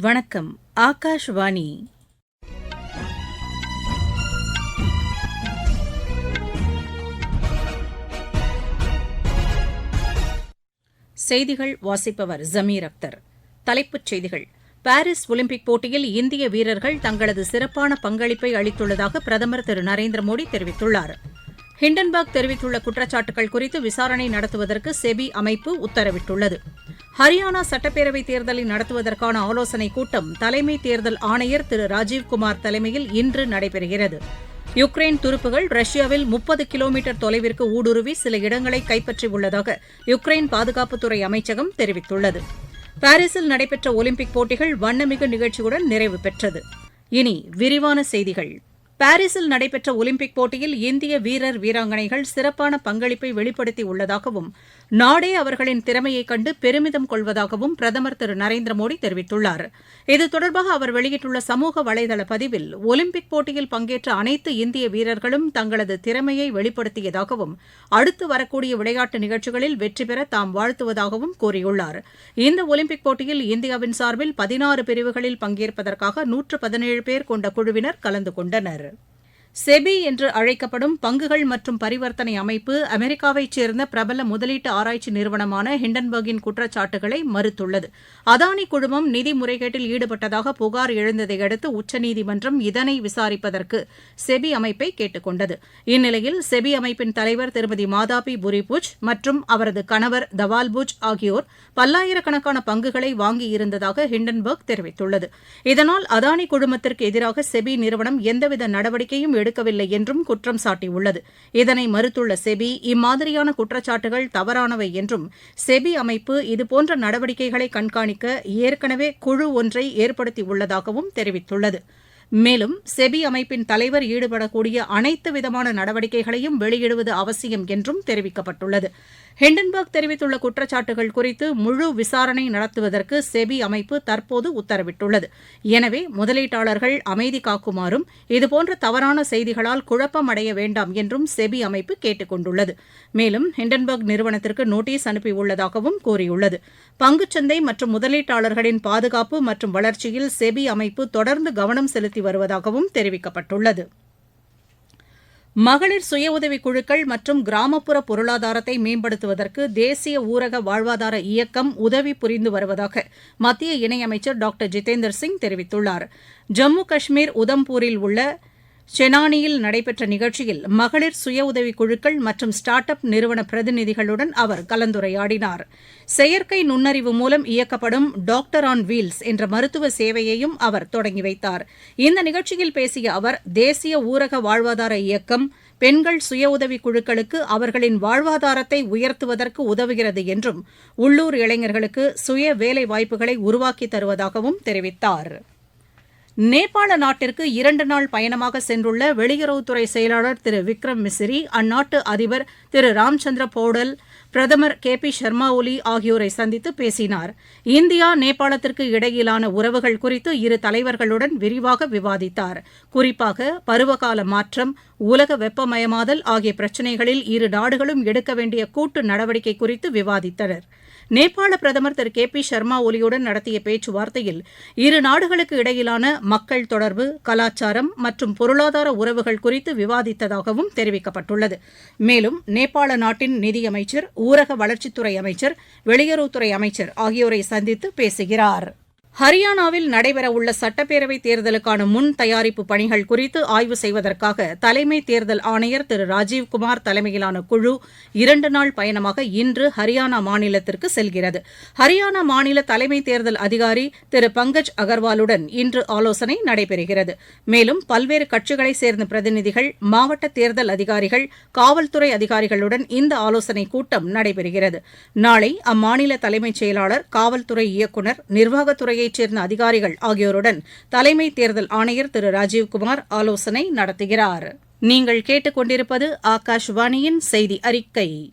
வணக்கம் ஆகாஷ்வாணி. செய்திகள் வாசிப்பவர் ஜமீர் அக்தர். தலைப்புச் செய்திகள். பாரிஸ் ஒலிம்பிக் போட்டியில் இந்திய வீரர்கள் தங்களது சிறப்பான பங்களிப்பை அளித்துள்ளதாக பிரதமர் திரு நரேந்திர மோடி தெரிவித்துள்ளார். ஹிண்டன்பர்க் தெரிவித்துள்ள குற்றச்சாட்டுகள் குறித்து விசாரணை நடத்துவதற்கு செபி அமைப்பு உத்தரவிட்டுள்ளது. ஹரியானா சட்டப்பேரவைத் தேர்தலை நடத்துவதற்கான ஆலோசனைக் கூட்டம் தலைமை தேர்தல் ஆணையர் திரு ராஜீவ்குமார் தலைமையில் இன்று நடைபெறுகிறது. யுக்ரைன் துருப்புகள் ரஷ்யாவில் முப்பது கிலோமீட்டர் தொலைவிற்கு ஊடுருவி சில இடங்களை கைப்பற்றியுள்ளதாக யுக்ரைன் பாதுகாப்புத்துறை அமைச்சகம் தெரிவித்துள்ளது. பாரிஸில் நடைபெற்ற ஒலிம்பிக் போட்டிகள் வண்ணமிகு நிகழ்ச்சியுடன் நிறைவு பெற்றது. இனி விரிவான செய்திகள். பாரிஸில் நடைபெற்ற ஒலிம்பிக் போட்டியில் இந்திய வீரர் வீராங்கனைகள் சிறப்பான பங்களிப்பை வெளிப்படுத்தியுள்ளதாகவும் நாடே அவர்களின் திறமையைக் கண்டு பெருமிதம் கொள்வதாகவும் பிரதமர் திரு. நரேந்திர மோடி தெரிவித்துள்ளார். இது தொடர்பாக அவர் வெளியிட்டுள்ள சமூக வலைதள பதிவில் ஒலிம்பிக் போட்டியில் பங்கேற்ற அனைத்து இந்திய வீரர்களும் தங்களது திறமையை வெளிப்படுத்தியதாகவும் அடுத்து வரக்கூடிய விளையாட்டு நிகழ்ச்சிகளில் வெற்றி பெற தாம் வாழ்த்துவதாகவும் கூறியுள்ளார். இந்த ஒலிம்பிக் போட்டியில் இந்தியாவின் சார்பில் பதினாறு பிரிவுகளில் பங்கேற்பதற்காக நூற்று பதினேழு பேர் கொண்ட குழுவினர் கலந்து கொண்டனர். it. செபி என்று அழைக்கப்படும் பங்குகள் மற்றும் பரிவர்த்தனை அமைப்பு அமெரிக்காவைச் சேர்ந்த பிரபல முதலீட்டு ஆராய்ச்சி நிறுவனமான ஹிண்டன்பர்கின் குற்றச்சாட்டுகளை மறுத்துள்ளது. அதானி குழுமம் நிதி முறைகேட்டில் ஈடுபட்டதாக புகார் எழுந்ததை அடுத்து உச்சநீதிமன்றம் இதனை விசாரிப்பதற்கு செபி அமைப்பை கேட்டுக் கொண்டது. இந்நிலையில் செபி அமைப்பின் தலைவர் திருமதி மாதாபி புரிபுஜ் மற்றும் அவரது கணவர் தவால்புஜ் ஆகியோர் பல்லாயிரக்கணக்கான பங்குகளை வாங்கியிருந்ததாக ஹிண்டன்பர்க் தெரிவித்துள்ளது. இதனால் அதானி குழுமத்திற்கு எதிராக செபி நிறுவனம் எந்தவித நடவடிக்கையும் எடுக்கவில்லை என்றும் குற்றம் சாட்டியுள்ளது. இதனை மறுத்துள்ள செபி இம்மாதிரியான குற்றச்சாட்டுகள் தவறானவை என்றும் செபி அமைப்பு இதுபோன்ற நடவடிக்கைகளை கண்காணிக்க ஏற்கனவே குழு ஒன்றை ஏற்படுத்தியுள்ளதாகவும் தெரிவித்துள்ளது. மேலும் செபி அமைப்பின் தலைவர் ஈடுபடக்கூடிய அனைத்து விதமான நடவடிக்கைகளையும் வெளியிடுவது அவசியம் என்றும் தெரிவிக்கப்பட்டுள்ளது. ஹிண்டன்பர்க் தெரிவித்துள்ள குற்றச்சாட்டுகள் குறித்து முழு விசாரணை நடத்துவதற்கு செபி அமைப்பு தற்போது உத்தரவிட்டுள்ளது. எனவே முதலீட்டாளர்கள் அமைதி காக்குமாறும் இதுபோன்ற தவறான செய்திகளால் குழப்பம் அடைய வேண்டாம் என்றும் செபி அமைப்பு கேட்டுக் கொண்டுள்ளது மேலும் ஹிண்டன்பர்க் நிறுவனத்திற்கு நோட்டீஸ் அனுப்பியுள்ளதாகவும் கூறியுள்ளது. பங்குச்சந்தை மற்றும் முதலீட்டாளர்களின் பாதுகாப்பு மற்றும் வளர்ச்சியில் செபி அமைப்பு தொடர்ந்து கவனம் செலுத்தி வருவதாகவும் தெரிவிக்கப்பட்டுள்ளது. மகளிர் சுய உதவிக் குழுக்கள் மற்றும் கிராமப்புற பொருளாதாரத்தை மேம்படுத்துவதற்கு தேசிய ஊரக வாழ்வாதார இயக்கம் உதவி புரிந்து வருவதாக மத்திய இணையமைச்சர் டாக்டர் ஜிதேந்தர் சிங் தெரிவித்துள்ளார். ஜம்மு காஷ்மீர் உதம்பூரில் உள்ள செனானியில் நடைபெற்ற நிகழ்ச்சியில் மகளிர் சுய உதவிக் குழுக்கள் மற்றும் ஸ்டார்ட் அப் நிறுவன பிரதிநிதிகளுடன் அவர் கலந்துரையாடினார். செயற்கை நுண்ணறிவு மூலம் இயக்கப்படும் டாக்டர் ஆன் வீல்ஸ் என்ற மருத்துவ சேவையையும் அவர் தொடங்கி வைத்தார். இந்த நிகழ்ச்சியில் பேசிய அவர் தேசிய ஊரக வாழ்வாதார இயக்கம் பெண்கள் சுய உதவிக் குழுக்களுக்கு அவர்களின் வாழ்வாதாரத்தை உயர்த்துவதற்கு உதவுகிறது என்றும் உள்ளூர் இளைஞர்களுக்கு சுய வேலை வாய்ப்புகளை உருவாக்கித் தருவதாகவும் தெரிவித்தாா் நேபாள நாட்டிற்கு இரண்டு நாள் பயணமாக சென்றுள்ள வெளியுறவுத்துறை செயலாளர் திரு விக்ரம் மிஸ்ரி அந்நாட்டு அதிபர் திரு ராம்சந்திர போடல் பிரதமர் கே பி சர்மா ஒலி ஆகியோரை சந்தித்து பேசினார். இந்தியா நேபாளத்திற்கு இடையிலான உறவுகள் குறித்து இரு தலைவர்களுடன் விரிவாக விவாதித்தார். குறிப்பாக பருவகால மாற்றம் உலக வெப்பமயமாதல் ஆகிய பிரச்சினைகளில் இரு நாடுகளும் எடுக்க வேண்டிய கூட்டு நடவடிக்கை குறித்து விவாதித்தனா் நேபாள பிரதமர் திரு கே பி சர்மா ஒலியுடன் நடத்திய பேச்சுவார்த்தையில் இரு நாடுகளுக்கு இடையிலான மக்கள் தொடர்பு கலாச்சாரம் மற்றும் பொருளாதார உறவுகள் குறித்து விவாதித்ததாகவும் தெரிவிக்கப்பட்டுள்ளது. மேலும் நேபாள நாட்டின் நிதியமைச்சர் ஊரக வளர்ச்சித்துறை அமைச்சர் வெளியுறவுத்துறை அமைச்சர் ஆகியோரை சந்தித்து பேசுகிறார். ஹரியானாவில் நடைபெறவுள்ள சட்டப்பேரவைத் தேர்தலுக்கான முன் தயாரிப்பு பணிகள் குறித்து ஆய்வு செய்வதற்காக தலைமை தேர்தல் ஆணையர் திரு ராஜீவ்குமார் தலைமையிலான குழு இரண்டு நாள் பயணமாக இன்று ஹரியானா மாநிலத்திற்கு செல்கிறது. ஹரியானா மாநில தலைமை தேர்தல் அதிகாரி திரு பங்கஜ் அகர்வாலுடன் இன்று ஆலோசனை நடைபெறுகிறது. மேலும் பல்வேறு கட்சிகளைச் சேர்ந்த பிரதிநிதிகள் மாவட்ட தேர்தல் அதிகாரிகள் காவல்துறை அதிகாரிகளுடன் இந்த ஆலோசனை கூட்டம் நடைபெறுகிறது. நாளை அம்மாநில தலைமைச் செயலாளர் காவல்துறை இயக்குநர் நிர்வாகத்துறையை சேர்ந்த அதிகாரிகள் ஆகியோருடன் தலைமை தேர்தல் ஆணையர் திரு ராஜீவ்குமார் ஆலோசனை நடத்துகிறார். நீங்கள் கேட்டுக்கொண்டிருப்பது ஆகாஷ்வாணியின் செய்தி அறிக்கை.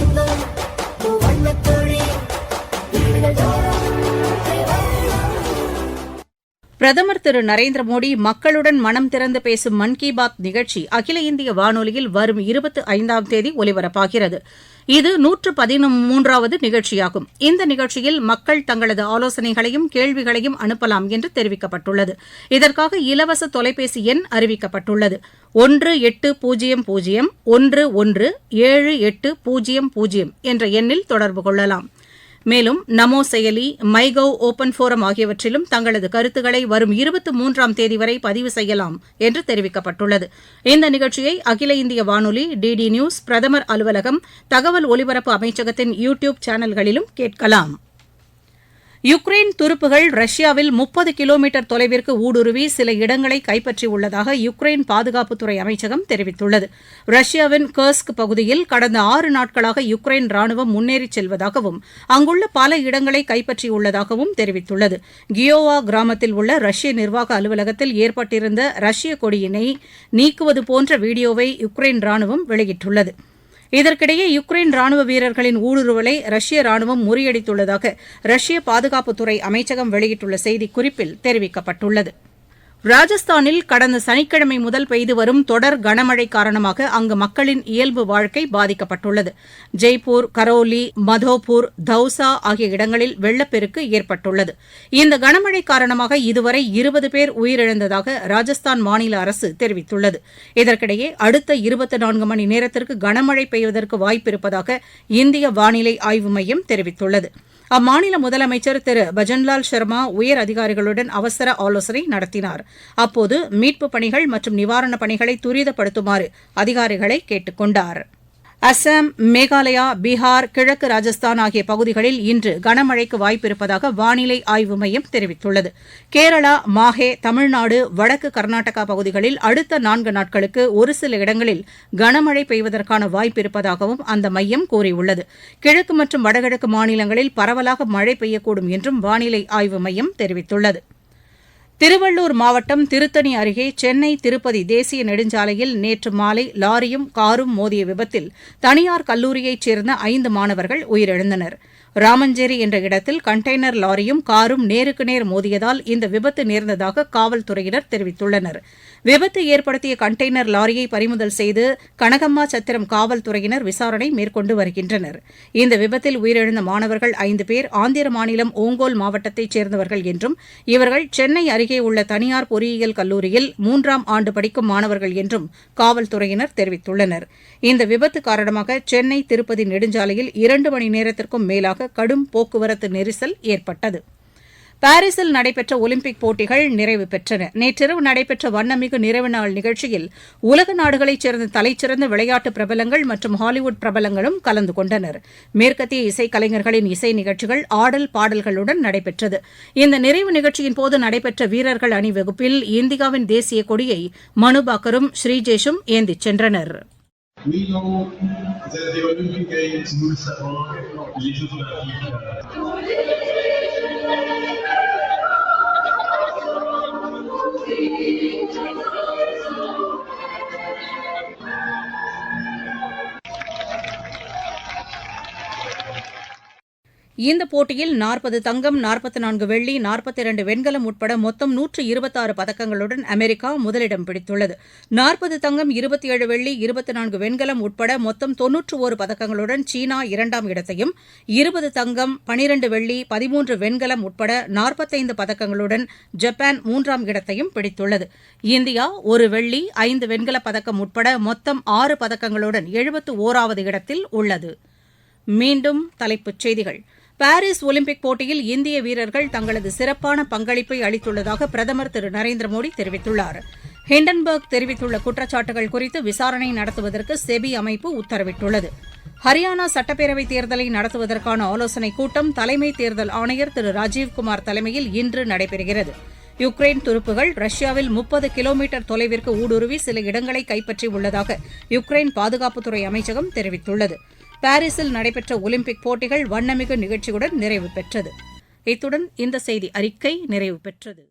பிரதமர் திரு நரேந்திர மோடி மக்களுடன் மனம் திறந்து பேசும் மன் கி பாத் நிகழ்ச்சி அகில இந்திய வானொலியில் வரும் இருபத்தி ஐந்தாம் தேதி ஒலிபரப்பாகிறது. இது நூற்று பதிமூன்றாவது நிகழ்ச்சியாகும். இந்த நிகழ்ச்சியில் மக்கள் தங்களது ஆலோசனைகளையும் கேள்விகளையும் அனுப்பலாம் என்று தெரிவிக்கப்பட்டுள்ளது. இதற்காக இலவச தொலைபேசி எண் அறிவிக்கப்பட்டுள்ளது. ஒன்று எட்டு பூஜ்ஜியம் பூஜ்ஜியம் ஒன்று ஒன்று ஏழு எட்டு பூஜ்ஜியம் பூஜ்ஜியம் என்ற எண்ணில் தொடர்பு கொள்ளலாம். மேலும் நமோ செயலி மைகவ் ஓபன் ஃபோரம் ஆகியவற்றிலும் தங்களது கருத்துக்களை வரும் இருபத்தி மூன்றாம் தேதி வரை பதிவு செய்யலாம் என்று தெரிவிக்கப்பட்டுள்ளது. இந்த நிகழ்ச்சியை அகில இந்திய வானொலி டிடி நியூஸ் பிரதமர் அலுவலகம் தகவல் ஒலிபரப்பு அமைச்சகத்தின் யூ டியூப் சேனல்களிலும் கேட்கலாம். யுக்ரைன் துருப்புகள் ரஷ்யாவில் முப்பது கிலோமீட்டர் தொலைவிற்கு ஊடுருவி சில இடங்களை கைப்பற்றியுள்ளதாக யுக்ரைன் பாதுகாப்புத்துறை அமைச்சகம் தெரிவித்துள்ளது. ரஷ்யாவின் கர்ஸ்க் பகுதியில் கடந்த ஆறு நாட்களாக யுக்ரைன் ராணுவம் முன்னேறிச் செல்வதாகவும் அங்குள்ள பல இடங்களை கைப்பற்றியுள்ளதாகவும் தெரிவித்துள்ளது. கியோவா கிராமத்தில் உள்ள ரஷ்ய நிர்வாக அலுவலகத்தில் ஏற்பட்டிருந்த ரஷ்ய கொடியினை நீக்குவது போன்ற வீடியோவை யுக்ரைன் ராணுவம் வெளியிட்டுள்ளது. இதற்கிடையே யுக்ரைன் ராணுவ வீரர்களின் ஊடுருவலை ரஷ்ய ராணுவம் முறியடித்துள்ளதாக ரஷ்ய பாதுகாப்புத்துறை அமைச்சகம் வெளியிட்டுள்ள செய்திக்குறிப்பில் தெரிவிக்கப்பட்டுள்ளது. ராஜஸ்தானில் கடந்த சனிக்கிழமை முதல் பெய்து வரும் தொடர் கனமழை காரணமாக அங்கு மக்களின் இயல்பு வாழ்க்கை பாதிக்கப்பட்டுள்ளது. ஜெய்ப்பூர் கரோலி மதோபூர் தௌசா ஆகிய இடங்களில் வெள்ளப்பெருக்கு ஏற்பட்டுள்ளது. இந்த கனமழை காரணமாக இதுவரை இருபது பேர் உயிரிழந்ததாக ராஜஸ்தான் மாநில அரசு தெரிவித்துள்ளது. இதற்கிடையே அடுத்த இருபத்தி நான்கு மணி நேரத்திற்கு கனமழை பெய்வதற்கு வாய்ப்பிருப்பதாக இந்திய வானிலை ஆய்வு மையம் தெரிவித்துள்ளது. அம்மாநில முதலமைச்சர் திரு. பஜன்லால் சர்மா உயர் அதிகாரிகளுடன் அவசர ஆலோசனை நடத்தினார். அப்போது மீட்புப் பணிகள் மற்றும் நிவாரணப் பணிகளை துரிதப்படுத்துமாறு அதிகாரிகளை கேட்டுக் அசாம் அஸ்ஸாம் மேகாலயா பீகார் கிழக்கு ராஜஸ்தான் ஆகிய பகுதிகளில் இன்று கனமழைக்கு வாய்ப்பிருப்பதாக வானிலை ஆய்வு மையம் தெரிவித்துள்ளது. கேரளா மாஹே தமிழ்நாடு வடக்கு கர்நாடகா பகுதிகளில் அடுத்த நான்கு நாட்களுக்கு ஒரு சில இடங்களில் கனமழை பெய்வதற்கான வாய்ப்பிருப்பதாகவும் அந்த மையம் கூறியுள்ளது. கிழக்கு மற்றும் வடகிழக்கு மாநிலங்களில் பரவலாக மழை பெய்யக்கூடும் என்றும் வானிலை ஆய்வு மையம் தெரிவித்துள்ளது. திருவள்ளூர் மாவட்டம் திருத்தணி அருகே சென்னை திருப்பதி தேசிய நெடுஞ்சாலையில் நேற்று மாலை லாரியும் காரும் மோதிய விபத்தில் தனியார் கல்லூரியைச் சேர்ந்த ஐந்து மாணவர்கள் உயிரிழந்தனர். ராமஞ்சேரி என்ற இடத்தில் கண்டெய்னர் லாரியும் காரும் நேருக்கு நேர் மோதியதால் இந்த விபத்து நேர்ந்ததாக காவல்துறையினர் தெரிவித்துள்ளனர். விபத்து ஏற்படுத்திய கண்டெய்னர் லாரியை பறிமுதல் செய்து கனகம்மா சத்திரம் காவல்துறையினர் விசாரணை மேற்கொண்டு வருகின்றனர். இந்த விபத்தில் உயிரிழந்த மாணவர்கள் ஐந்து பேர் ஆந்திர மாநிலம் ஓங்கோல் மாவட்டத்தைச் சேர்ந்தவர்கள் என்றும் இவர்கள் சென்னை அருகே உள்ள தனியார் பொறியியல் கல்லூரியில் மூன்றாம் ஆண்டு படிக்கும் மாணவர்கள் என்றும் காவல்துறையினர் தெரிவித்துள்ளனர். இந்த விபத்து காரணமாக சென்னை திருப்பதி நெடுஞ்சாலையில் இரண்டு மணி நேரத்திற்கும் மேலாக கடும் போக்குவரத்து நெரிசல் ஏற்பட்டது. பாரிஸில் நடைபெற்ற ஒலிம்பிக் போட்டிகள் நிறைவு பெற்றன. நேற்றிரவு நடைபெற்ற வண்ணமிகு நிறைவு நாள் நிகழ்ச்சியில் உலக நாடுகளைச் சேர்ந்த தலைச்சிறந்த விளையாட்டு பிரபலங்கள் மற்றும் ஹாலிவுட் பிரபலங்களும் கலந்து கொண்டனர். மேற்கத்திய இசைக்கலைஞர்களின் இசை நிகழ்ச்சிகள் ஆடல் பாடல்களுடன் நடைபெற்றது. இந்த நிறைவு நிகழ்ச்சியின் போது நடைபெற்ற வீரர்கள் அணிவகுப்பில் இந்தியாவின் தேசிய கொடியை மனுபாக்கரும் ஸ்ரீஜேஷும் ஏந்திச் சென்றனர். We know that the Olympic Games will support Thank. இந்த போட்டியில் நாற்பது தங்கம் நாற்பத்தி நான்கு வெள்ளி நாற்பத்தி இரண்டு வெண்கலம் உட்பட மொத்தம் நூற்று இருபத்தாறு பதக்கங்களுடன் அமெரிக்கா முதலிடம் பிடித்துள்ளது. நாற்பது தங்கம் இருபத்தி ஏழு வெள்ளி இருபத்தி நான்கு வெண்கலம் உட்பட மொத்தம் தொன்னூற்று ஒரு பதக்கங்களுடன் சீனா இரண்டாம் இடத்தையும் இருபது தங்கம் பனிரண்டு வெள்ளி பதிமூன்று வெண்கலம் உட்பட நாற்பத்தைந்து பதக்கங்களுடன் ஜப்பான் மூன்றாம் இடத்தையும் பிடித்துள்ளது. இந்தியா ஒரு வெள்ளி ஐந்து வெண்கலப் பதக்கம் உட்பட மொத்தம் ஆறு பதக்கங்களுடன் எழுபத்து ஓராவது இடத்தில் உள்ளது. மீண்டும் தலைப்புச் செய்திகள். பாரிஸ் ஒலிம்பிக் போட்டியில் இந்திய வீரர்கள் தங்களது சிறப்பான பங்களிப்பை அளித்துள்ளதாக பிரதமர் திரு நரேந்திர மோடி தெரிவித்துள்ளார். ஹிண்டன்பர்க் தெரிவித்துள்ள குற்றச்சாட்டுகள் குறித்து விசாரணை நடத்துவதற்கு செபி அமைப்பு உத்தரவிட்டுள்ளது. ஹரியானா சட்டப்பேரவைத் தேர்தலை நடத்துவதற்கான ஆலோசனைக் கூட்டம் தலைமை தேர்தல் ஆணையர் திரு ராஜீவ்குமார் தலைமையில் இன்று நடைபெறுகிறது. யுக்ரைன் துருப்புகள் ரஷ்யாவில் முப்பது கிலோமீட்டர் தொலைவிற்கு ஊடுருவி சில இடங்களை கைப்பற்றி உள்ளதாக யுக்ரைன் பாதுகாப்புத்துறை அமைச்சகம் தெரிவித்துள்ளது. பாரிஸில் நடைபெற்ற ஒலிம்பிக் போட்டிகள் வண்ணமிகு நிகழ்ச்சியுடன் நிறைவு பெற்றது. இத்துடன் இந்த செய்தி அறிக்கை நிறைவு பெற்றது.